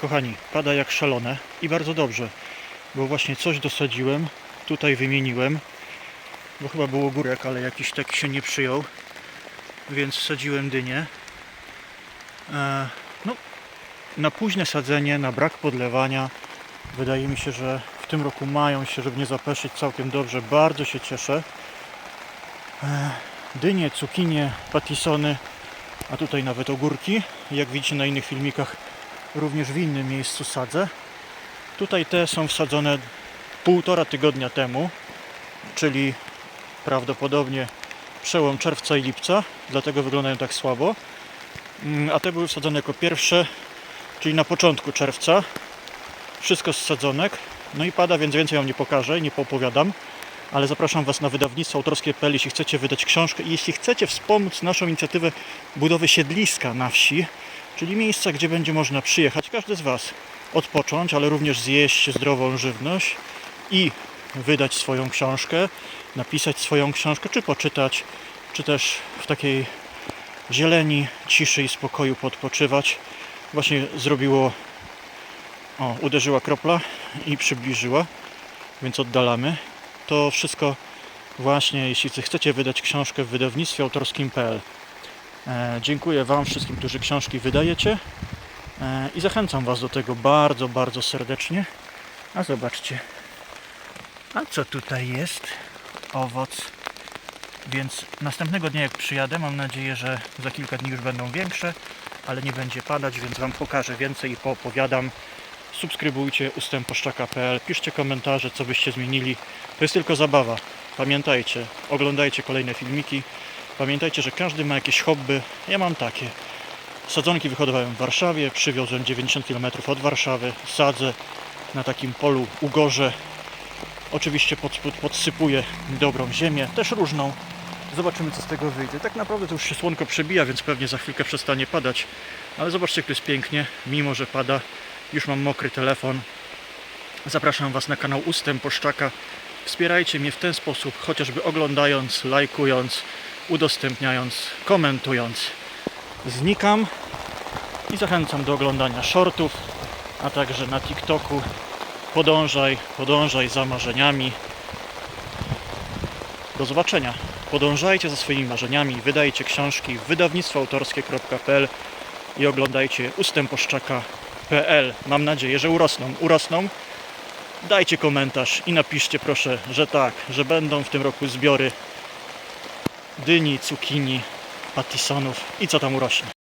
Kochani, pada jak szalone i bardzo dobrze, bo właśnie coś dosadziłem, tutaj wymieniłem, bo chyba był ogórek, ale jakiś taki się nie przyjął, więc sadziłem dynię. E, no, na późne sadzenie, na brak podlewania, wydaje mi się, że w tym roku mają się, żeby nie zapeszyć całkiem dobrze. Bardzo się cieszę. E, dynie, cukinie, patisony, a tutaj nawet ogórki. Jak widzicie na innych filmikach, również w innym miejscu sadzę. Tutaj te są wsadzone półtora tygodnia temu, czyli prawdopodobnie przełom czerwca i lipca, dlatego wyglądają tak słabo. Mm, A te były wsadzone jako pierwsze, czyli na początku czerwca. Wszystko z sadzonek. No i pada, więc więcej Wam nie pokażę nie poopowiadam. Ale zapraszam Was na wydawnictwo autorskie.pl, jeśli chcecie wydać książkę i jeśli chcecie wspomóc naszą inicjatywę budowy siedliska na wsi, czyli miejsca, gdzie będzie można przyjechać, każdy z Was, odpocząć, ale również zjeść zdrową żywność i wydać swoją książkę, napisać swoją książkę, czy poczytać, czy też w takiej zieleni, ciszy i spokoju podpoczywać. Właśnie zrobiło, o, uderzyła kropla i przybliżyła, więc oddalamy. To wszystko właśnie, jeśli chcecie wydać książkę w wydawnictwie autorskim.pl. E, dziękuję Wam wszystkim, którzy książki wydajecie e, i zachęcam Was do tego bardzo, bardzo serdecznie. A zobaczcie, a co tutaj jest? Owoc. Więc następnego dnia jak przyjadę, mam nadzieję, że za kilka dni już będą większe, ale nie będzie padać, więc Wam pokażę więcej i poopowiadam. Subskrybujcie ustęposzczaka.pl, piszcie komentarze, co byście zmienili. To jest tylko zabawa. Pamiętajcie, oglądajcie kolejne filmiki. Pamiętajcie, że każdy ma jakieś hobby. Ja mam takie. Sadzonki wyhodowałem w Warszawie, przywiozłem 90 km od Warszawy, sadzę na takim polu Ugorze. Oczywiście pod, pod, podsypuję dobrą ziemię, też różną. Zobaczymy co z tego wyjdzie. Tak naprawdę to już się słonko przebija, więc pewnie za chwilkę przestanie padać. Ale zobaczcie, jak to jest pięknie, mimo że pada. Już mam mokry telefon. Zapraszam Was na kanał Ustęp Poszczaka. Wspierajcie mnie w ten sposób, chociażby oglądając, lajkując, udostępniając, komentując. Znikam i zachęcam do oglądania shortów, a także na TikToku. Podążaj, podążaj za marzeniami. Do zobaczenia. Podążajcie za swoimi marzeniami, wydajcie książki w wydawnictwo autorskie.pl i oglądajcie ustęposzczaka.pl. Mam nadzieję, że urosną. Urosną. Dajcie komentarz i napiszcie proszę, że tak, że będą w tym roku zbiory dyni, cukinii, patisonów i co tam urośnie.